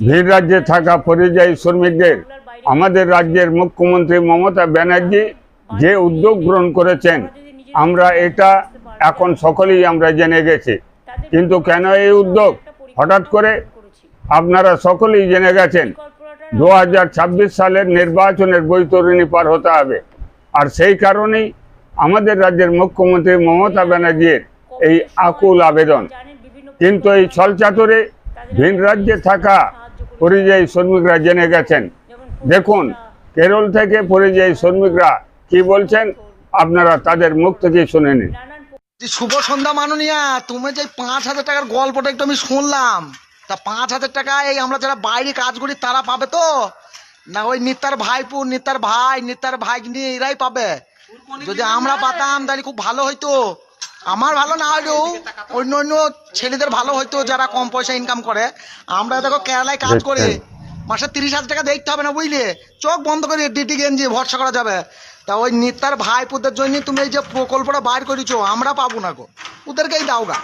ভিন রাজ্যে থাকা পরিযায়ী শ্রমিকদের, আমাদের রাজ্যের মুখ্যমন্ত্রী মমতা ব্যানার্জি যে উদ্যোগ গ্রহণ করেছেন, আমরা এটা এখন সকলেই আমরা জেনে গেছি। কিন্তু কেন এই উদ্যোগ? হঠাৎ করে আপনারা সকলেই জেনে গেছেন, দু হাজার ছাব্বিশ সালের নির্বাচনের বৈতরণী পার হতে হবে। আর সেই কারণেই আমাদের রাজ্যের মুখ্যমন্ত্রী মমতা ব্যানার্জির এই আকুল আবেদন। কিন্তু এই ছলচাতুরে ভিন রাজ্যে থাকা পরিযায়ী শ্রমিকরা জেনে গেছেন। দেখুন কেরল থেকে পরিযায়ী শ্রমিকরা কি বলছেন? আপনারা তাদের মুখ থেকেই শুনে নিন। শুভ সন্ধ্যা মাননীয়া। তুমি যে পাঁচ হাজার টাকার গল্পটা একটু আমি শুনলাম। তা পাঁচ হাজার টাকা এই আমরা যারা বাইরে কাজ করি তারা পাবে তো? না ওই নিতার ভাইপু নিতার ভাই নিতার ভাই নিয়ে এরাই পাবে? যদি আমরা পাতাম তাহলে খুব ভালো হইতো। আমার ভালো না হলেও অন্য অন্য ছেলেদের ভালো হয়তো যারা কম পয়সা ইনকাম করে আমরা দেখো কেরালায় কাজ করে মাসে তিরিশ হাজার টাকা দেখতে হবে না বুঝলে? চোখ বন্ধ করে ডিটি গেঞ্জি ভরসা করা যাবে। তা ওই নিতার ভাইপুদের জন্য তুমি এই যে প্রকল্পটা বাইর করেছ আমরা পাবো না গো। ওদেরকেই দাও গা।